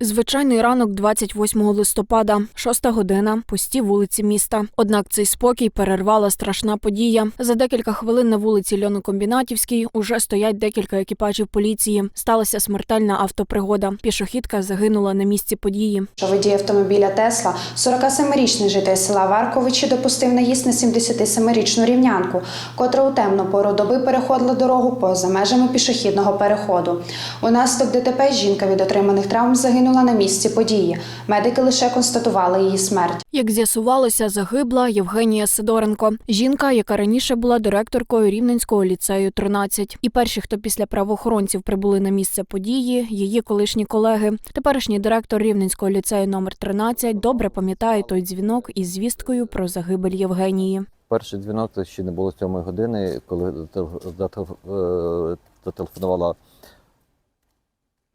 Звичайний ранок 28 листопада, шоста година, пусті вулиці міста. Однак цей спокій перервала страшна подія. За декілька хвилин на вулиці Льонокомбінатівській уже стоять декілька екіпажів поліції. Сталася смертельна автопригода. Пішохідка загинула на місці події. водій автомобіля Тесла, 47-річний житель села Варковичі, допустив наїзд на 77-річну рівнянку, котра у темну пору доби переходила дорогу поза межами пішохідного переходу. Унаслідок ДТП жінка від отриманих травм загинула на місці події. Медики лише констатували її смерть. Як з'ясувалося, загибла Євгенія Сидоренко, жінка, яка раніше була директоркою Рівненського ліцею 13. І перші, хто після правоохоронців прибули на місце події, її колишні колеги. Теперішній директор Рівненського ліцею номер 13 добре пам'ятає той дзвінок із звісткою про загибель Євгенії. Перший дзвінок це ще не було сьомої години, коли е, зателефонувала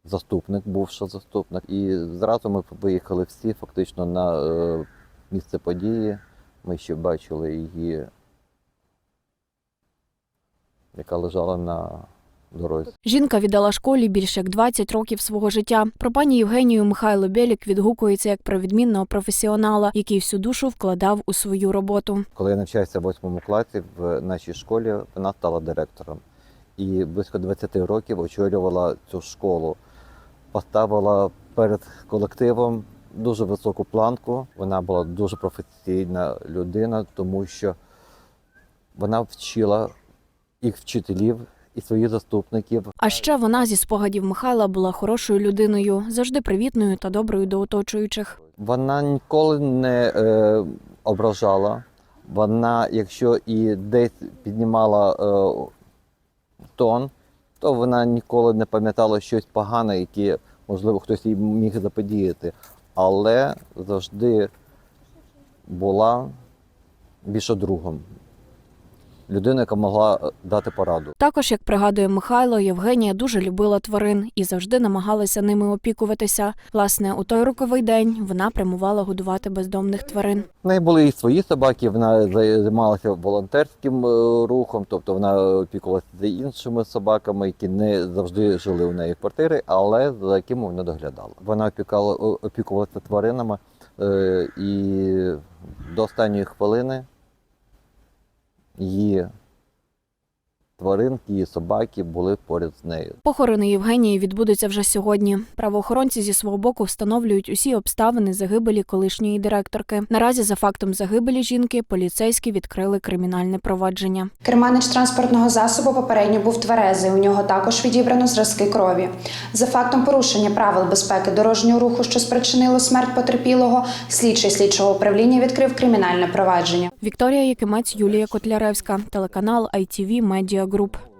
заступник, бувша заступник. І зразу ми виїхали всі фактично на е, місце події. Ми ще бачили її, яка лежала на дорозі. Жінка віддала школі більше як 20 років свого життя. Про пані Євгенію Михайло Бєлік відгукується як про відмінного професіонала, який всю душу вкладав у свою роботу. Коли я навчався в восьмому класі в нашій школі, вона стала директором. І близько 20 років очолювала цю школу. Поставила перед колективом дуже високу планку. Вона була дуже професійна людина, тому що вона вчила і вчителів, і своїх заступників. А ще вона зі спогадів Михайла була хорошою людиною, завжди привітною та доброю до оточуючих. Вона ніколи не е, ображала. Вона, якщо і десь піднімала е, тон, то вона ніколи не пам'ятала щось погане, яке, можливо, хтось їй міг заподіяти. Але завжди була більше другом. Людина, яка могла е, дати пораду. Також, як пригадує Михайло, Євгенія дуже любила тварин і завжди намагалася ними опікуватися. Власне, у той роковий день вона прямувала годувати бездомних тварин. В неї були і свої собаки, вона займалася волонтерським е, рухом, тобто вона опікувалася за іншими собаками, які не завжди жили у неї в квартирі, але за якими вона доглядала. Вона опікала, опікувалася тваринами е, і до останньої хвилини її тваринки, її собаки були поряд з нею. Похорони Євгенії відбудуться вже сьогодні. Правоохоронці зі свого боку встановлюють усі обставини загибелі колишньої директорки. Наразі за фактом загибелі жінки поліцейські відкрили кримінальне провадження. Керманич транспортного засобу попередньо був тверезий. У нього також відібрано зразки крові. За фактом порушення правил безпеки дорожнього руху, що спричинило смерть потерпілого, слідчий слідчого управління відкрив кримінальне провадження. Вікторія Якимець, Юлія Котляревська, телеканал ITV Media Group.